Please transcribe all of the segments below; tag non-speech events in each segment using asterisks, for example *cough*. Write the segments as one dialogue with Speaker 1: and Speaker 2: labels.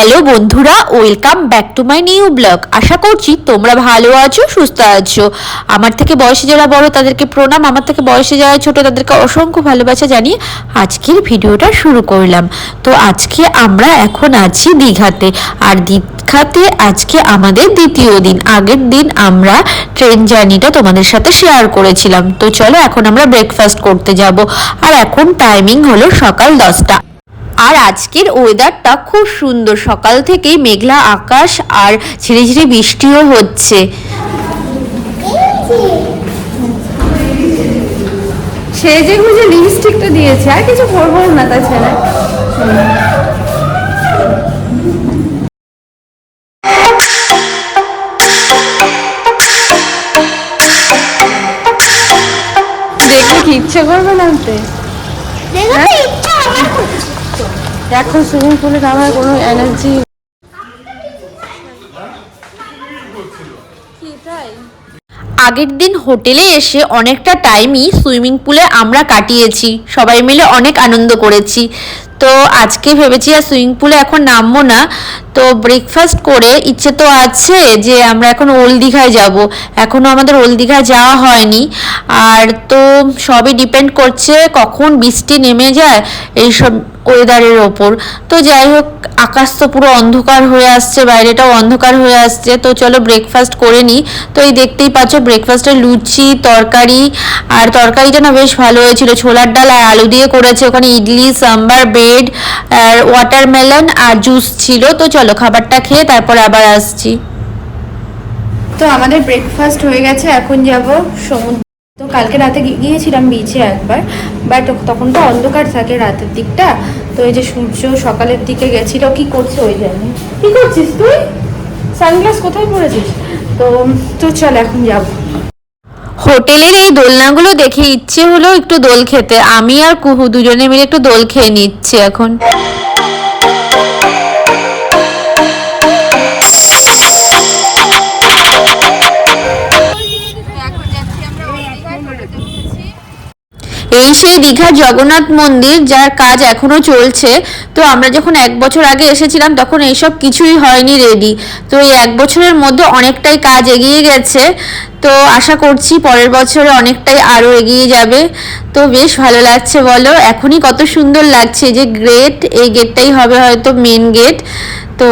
Speaker 1: Hello বন্ধুরা welcome back to my new blog আশা করছি তোমরা ভালো আছো, সুস্থ আছো। আমার থেকে বয়সে যারা বড়, তাদেরকে প্রণাম। আমার থেকে বয়সে যারা ছোট, তাদেরকে অসংখ্য ভালোবাসা জানিয়ে আজকের ভিডিওটা শুরু করলাম। তো আজকে আমরা এখন আছি দীঘাতে, আর দীঘাতে আজকে আমাদের দ্বিতীয় দিন। আগের দিন আমরা ট্রেন জার্নিটা তোমাদের সাথে শেয়ার করেছিলাম। তো চলো এখন আমরা ব্রেকফাস্ট করতে যাব। আর এখন টাইমিং হলো সকাল দশটা। আর আজকের ওয়েদারটা খুব সুন্দর। সকাল থেকেই মেঘলা আকাশ আর ঝিরে ঝিরে বৃষ্টিও হচ্ছে।
Speaker 2: সেজে গুজে লিপস্টিকটা দিয়েছে আর কিছু করব না তাছাড়া। দেখলে কি ইচ্ছে করবে না? এখন সুইমিং পুলে আমার কোনো এনার্জি
Speaker 1: আগের দিন হোটেলে এসে অনেকটা টাইমই সুইমিং পুলে আমরা কাটিয়েছি। সবাই মিলে অনেক আনন্দ করেছি। তো আজকে ভেবেছি আর সুইমিং পুলে এখন নামবো না। তো ব্রেকফাস্ট করে ইচ্ছে তো আছে যে আমরা এখন ওল্ড দীঘায় যাব। এখনও আমাদের ওল্ড দীঘায় যাওয়া হয়নি। আর তো সবই ডিপেন্ড করছে কখন বৃষ্টি নেমে যায় এইসব ওয়েদারের ওপর। তো যাই হোক, আকাশ তো পুরো অন্ধকার হয়ে আসছে, বাইরেটাও অন্ধকার হয়ে আসছে। তো চলো ব্রেকফাস্ট করে নিই তো এই দেখতেই পাচ্ছ ব্রেকফাস্টে লুচি, তরকারি, আর তরকারিটা না বেশ ভালো হয়েছিল। ছোলার ডাল আর আলু দিয়ে করেছে। ওখানে ইডলি, সাম্বার ব্রেড আর ওয়াটারমেলন আর জুস ছিল। তো চলো খাবারটা খেয়ে তারপরে আবার আসছি।
Speaker 2: তো আমাদের ব্রেকফাস্ট হয়ে গেছে, এখন যাব সমুদ্র তো কালকে রাতে গিয়েছিলাম বিচে একবার বাট তখন তো অন্ধকার থাকে রাতের দিকটা। তো এই যে সূর্য সকালের দিকে গেছিল, কি করছে ওই জন্য কি করছিস তুই? সানগ্লাস কোথায় পড়েছিস? তো তো চল এখন যাব।
Speaker 1: হোটেলের এই দোলনাগুলো দেখে ইচ্ছে হলো একটু দোল খেতে। আমি আর কুহু দুজনে মিলে একটু দোল খেয়ে নিচ্ছি এখন। এই সেই দীঘার জগন্নাথ মন্দির যার কাজ এখনও চলছে। তো আমরা যখন এক বছর আগে এসেছিলাম, তখন এইসব কিছুই হয়নি রেডি তো এই এক বছরের মধ্যে অনেকটাই কাজ এগিয়ে গেছে। তো আশা করছি পরের বছরে অনেকটাই আরও এগিয়ে যাবে। তো বেশ ভালো লাগছে বলো, এখনই কত সুন্দর লাগছে যে গ্রেট এই গেটটাই হবে হয়তো মেন গেট তো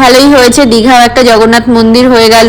Speaker 1: ভালোই হয়েছে, দীঘাও একটা জগন্নাথ মন্দির হয়ে গেল।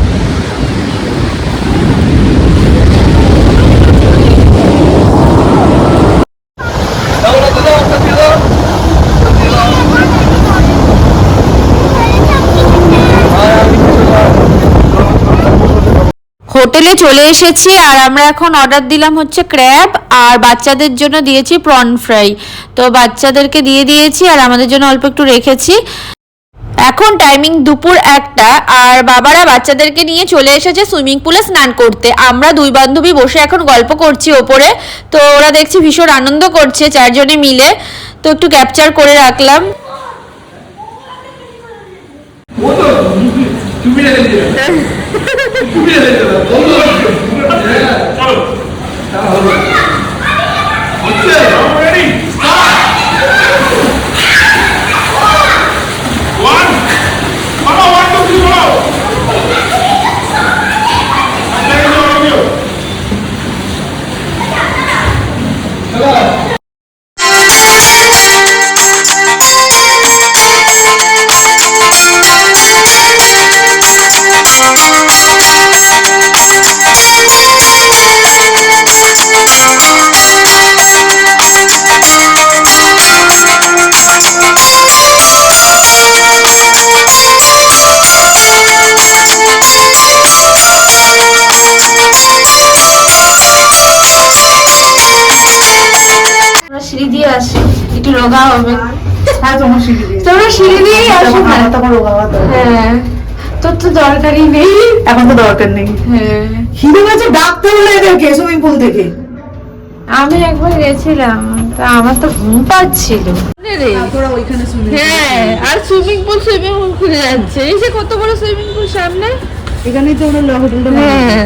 Speaker 1: হোটেল চলে এসেছি আর আমরা এখন অর্ডার দিলাম হচ্ছে ক্র্যাব আর বাচ্চাদের জন্য দিয়েছি প্রন ফ্রাই তো বাচ্চাদেরকে দিয়ে দিয়েছি আর আমাদের জন্য অল্প একটু রেখেছি। এখন টাইমিং দুপুর একটা আর বাবারা বাচ্চাদেরকে নিয়ে চলে এসেছে সুইমিং পুলে স্নান করতে। আমরা দুই বান্ধবী বসে এখন গল্প করছি ওপরে। তো ওরা দেখছি ভীষণ আনন্দ করছে চারজনে মিলে। তো একটু ক্যাপচার করে রাখলাম। *laughs*
Speaker 2: 꾸며야 되잖아. 너무 어려워. 네. 자, আসি একটু রোগা হবে।
Speaker 3: হ্যাঁ তোমার সিঁড়ি
Speaker 2: দিয়েই আসো
Speaker 3: তোমার রোগা হওয়া
Speaker 2: হ্যাঁ তোর তো দরকারই নেই।
Speaker 3: এখন তো দরকার নেই।
Speaker 2: হ্যাঁ।
Speaker 3: খিদে গেছে ডাকতে হলো এদেরকে সুইমিং পুল থেকে।
Speaker 2: আমি একবার গেছিলাম তা আমার তো ঘুম পাচ্ছিল।
Speaker 3: তোরা ওইখানে
Speaker 2: হ্যাঁ আর সুইমিং পুল সুইমিং পুল খুলে যাচ্ছে। এই যে কত বড় সুইমিং পুল সামনে।
Speaker 3: এখানেই তো ওরা হোটেলটা
Speaker 2: হ্যাঁ।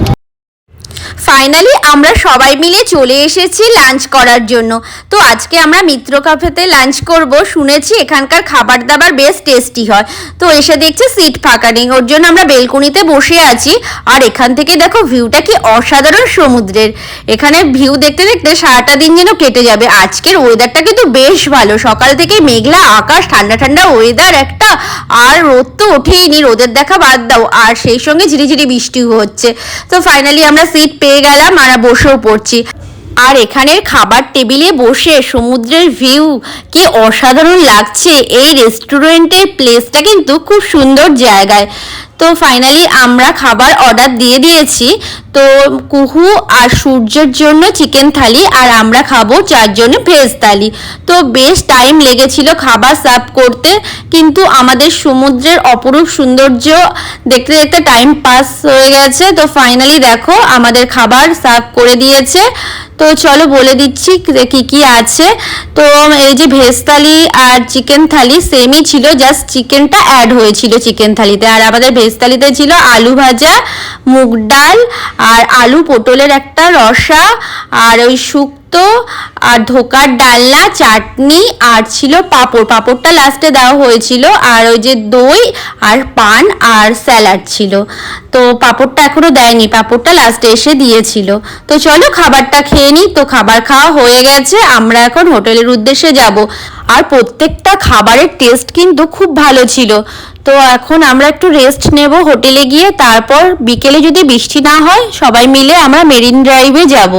Speaker 1: ফাইনালি আমরা সবাই মিলে চলে এসেছি লাঞ্চ করার জন্য। তো আজকে আমরা মিত্র কাফেতে লাঞ্চ করব। শুনেছি এখানকার খাবার দাবার বেশ টেস্টি হয়। তো এসে দেখছি সিট ফাঁকা নেই। ওর জন্য আমরা বেলকনিতে বসে আছি। আর এখান থেকে দেখো ভিউটা কি অসাধারণ সমুদ্রের। এখানে ভিউ দেখতে দেখতে সারাটা দিন যেন কেটে যাবে। আজকের ওয়েদারটা কিন্তু বেশ ভালো। সকাল থেকে মেঘলা আকাশ, ঠান্ডা ঠান্ডা ওয়েদার একটা। আর রোদ তো ওঠেইনি রোদের দেখা বাদ দাও। আর সেই সঙ্গে ঝিরিঝিরি বৃষ্টিও হচ্ছে। তো ফাইনালি আমরা সিট পেয়ে গেলাম মারা বসেও পড়ছি। আর এখানের খাবার টেবিলে বসে সমুদ্রের ভিউ কি অসাধারণ লাগছে। এই রেস্টুরেন্টের প্লেসটা কিন্তু খুব সুন্দর জায়গায়। তো ফাইনালি আমরা খাবার অর্ডার দিয়ে দিয়েছি। তো কুহু আর সূর্যের জন্য চিকেন থালি আর আমরা খাব চারজনে ভেজ থালি তো বেশ টাইম লেগেছিল খাবার সার্ভ করতে, কিন্তু আমাদের সমুদ্রের অপরূপ সৌন্দর্য দেখতে দেখতে টাইম পাস হয়ে গেছে। তো ফাইনালি দেখো আমাদের খাবার সার্ভ করে দিয়েছে। তো চলো বলে দিচ্ছি কি কি আছে। তো এই যে ভেজ থালি আর চিকেন থালি সেমই ছিল জাস্ট চিকেনটা অ্যাড হয়েছিল চিকেন থালিতে আর আমাদের ভেজ থালিতে ছিল আলু ভাজা, মুগ ডাল আর আলু পটলের একটা রসা আর ওই শুক্তো আর ধোকার ডালনা, চাটনি আর ছিল পাঁপড়। পাঁপড়টা লাস্টে দেওয়া হয়েছিল আর ওই যে দই আর পান আর স্যালাড ছিল। তো পাঁপড়টা এখনও দেয়নি, পাঁপড়টা লাস্টে এসে দিয়েছিল। তো চলো খাবারটা খেয়ে নিই। তো খাবার খাওয়া হয়ে গেছে, আমরা এখন হোটেলের উদ্দেশ্যে যাব। আর প্রত্যেকটা খাবারের টেস্ট কিন্তু খুব ভালো ছিল। তো এখন আমরা একটু রেস্ট নেব হোটেলে গিয়ে, তারপর বিকেলে যদি বৃষ্টি না হয়, সবাই মিলে আমরা মেরিন ড্রাইভে যাব।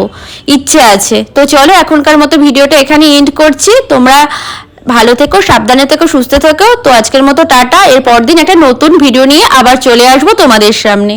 Speaker 1: ইচ্ছে আছে। তো চলো, এখনকার মতো ভিডিওটা এখানে এন্ড করছি। তোমরা ভালো থেকো, সাবধানে থেকো, সুস্থ থেকো। তো আজকের মতো টাটা। এর পর দিন একটা নতুন ভিডিও নিয়ে আবার চলে আসব তোমাদের সামনে।